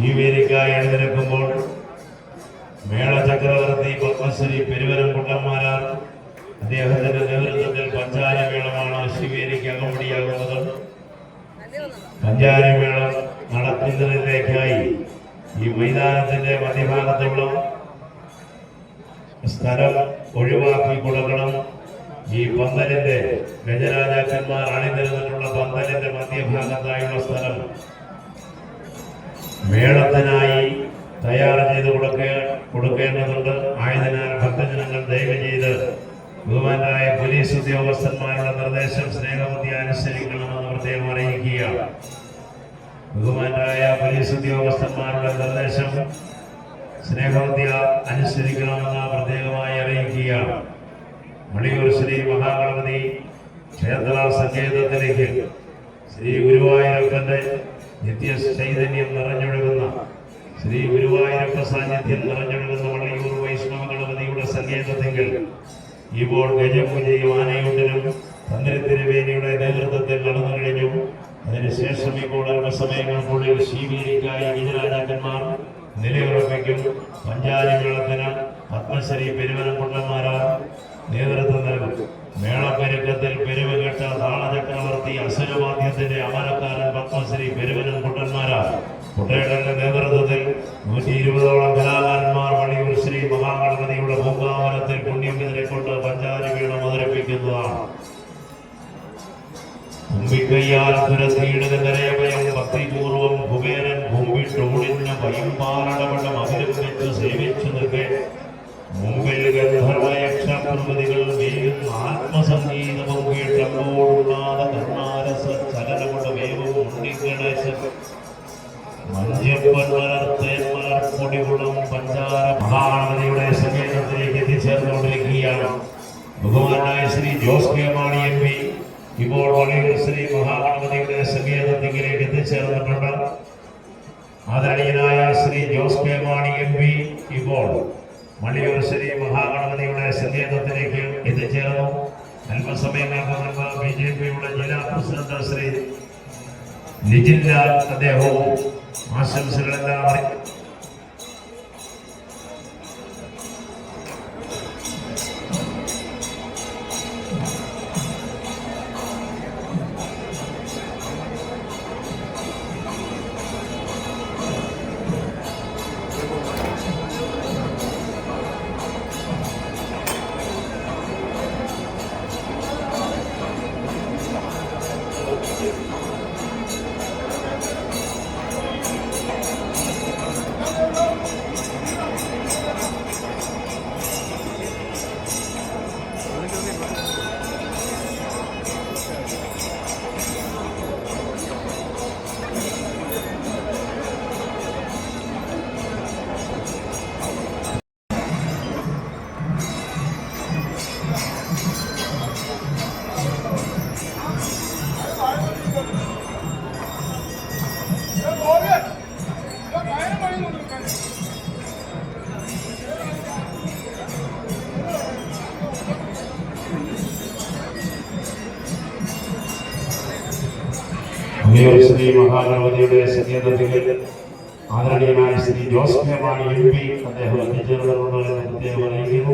ശിവേരിക്കായി എഴുന്നേൽക്കുമ്പോൾ മേളചക്രവർത്തി പത്മശ്രീ പെരുവരം കുട്ടന്മാരാർ അദ്ദേഹത്തിന്റെ നേതൃത്വത്തിൽ പഞ്ചാരമേളമാണ് ശിവേരിക്ക് അകമ്പടിയാകുന്നത്. പഞ്ചാരമേളം നടത്തുന്നതിലേക്കായി ഈ മൈതാനത്തിന്റെ മധ്യഭാഗത്തുള്ള സ്ഥലം ഒഴിവാക്കി കൊടുക്കണം. ഈ പന്തലിന്റെ ഗജരാജാക്കന്മാർ അണിനിരുന്നിട്ടുള്ള പന്തലിന്റെ മധ്യഭാഗത്തായുള്ള സ്ഥലം മേളത്തിനായി തയ്യാർ ചെയ്ത് കൊടുക്ക കൊടുക്കേണ്ടതുണ്ട്. ആയതിനാൽ ഭക്തജനങ്ങൾ ദയവ് ചെയ്ത് ബഹുമാനായ പോലീസ് ഉദ്യോഗസ്ഥന്മാരുടെ നിർദ്ദേശം സ്നേഹബുദ്ധി അനുസരിക്കണമെന്ന് പ്രത്യേകം അറിയിക്കുക ബഹുമാനായ പോലീസ് ഉദ്യോഗസ്ഥന്മാരുടെ നിർദ്ദേശം സ്നേഹബുദ്ധി അനുസരിക്കണമെന്ന് പ്രത്യേകമായി അറിയിക്കുക മണിയൂർ ശ്രീ മഹാഗണപതി ക്ഷേത്ര സങ്കേതത്തിലേക്ക് ശ്രീ ഗുരുവായൂരപ്പന്റെ നിത്യ ചൈതന്യം നിറഞ്ഞൊഴുകുന്ന ശ്രീ ഗുരുവായൂരപ്പ സാന്നിധ്യം നിറഞ്ഞൊഴുകുന്ന വള്ളിയൂർ വൈഷ്ണവ ഗണപതിയുടെ സങ്കേതത്തെങ്കിൽ ഇപ്പോൾ ഗജപൂജയും ആനയുണ്ടിനും തന്ത്രിത്തിരുവേനിയുടെ നേതൃത്വത്തിൽ നടന്നു കഴിഞ്ഞു. അതിനുശേഷം ഇപ്പോൾ അല്പസമയങ്ങൾക്കുള്ളിൽ ശീവീരിക്കായി ഗജരാജാക്കന്മാർ നിലയുറപ്പിക്കും. പഞ്ചാരിമേളത്തിന് പത്മശ്രീ പെരുവനംകുണ്ടന്മാരാർ നേതൃത്വം നൽകും. മേളപ്പെരുക്കത്തിൽ പെരുവകെട്ട താളചക്രവർത്തി അസുരവാദ്യത്തിന്റെ അമരക്കാരൻ പത്മശ്രീ പെരുവനം കുട്ടന്മാരാർ കുട്ടേടന്റെ നേതൃത്വത്തിൽ നൂറ്റി ഇരുപതോളം കലാകാരന്മാർ വണിയൂർ ശ്രീ മഹാഗണപതിയുടെ പൂങ്കാവനത്തിൽ പുണ്യമിതിരെ കൊണ്ട് പഞ്ചാരി വീണ അവതരിപ്പിക്കുന്നതാണ്. കുമ്പിക്കയ്യാൽ തുരത്തിയിടുന്ന നിറയഭയം ഭക്തിപൂർവം കുബേരൻ കുമ്പിട്ടോടിഞ്ഞ പയ്യമ്പാറടവണ്ണം അഭിനന്ദിച്ച് വെച്ച് സേവിച്ചു നിൽക്കെ. മുമ്പിൽ ഗന്ധർവയക്ഷപ്രകൃതികൾ വേഗം ആത്മസംഗീതവും വളർത്തേൻ വളർപ്പൊടികുളം പഞ്ചാര മഹാഗണപതിയുടെ സമ്മേളനത്തിലേക്ക് എത്തിച്ചേർന്നുകൊണ്ടിരിക്കുകയാണ്. ബഹുമാനായ Shri Jose K Mani M P ഇപ്പോൾ വണിയൂർ ശ്രീ മഹാഗണപതിയുടെ ആദരണീയനായ Shri Jose K Mani M P Shri മഹാഗണപതിയുടെ സങ്കേതത്തിലേക്ക് എത്തിച്ചേർന്നു. അല്പസമയങ്ങൾക്ക് മുൻപ് ബി ജില്ലാ പ്രസിഡന്റ് ശ്രീ ലാൽ അദ്ദേഹവും ആശംസകളെല്ലാം അറി ശ്രീ മഹാഗണപതിയുടെ സങ്കേതത്തിൽ ആദരണീയനായ Shri Jose K Mani M P അദ്ദേഹം എത്തിച്ചേർന്നിട്ടുണ്ടെന്ന് പ്രത്യേകം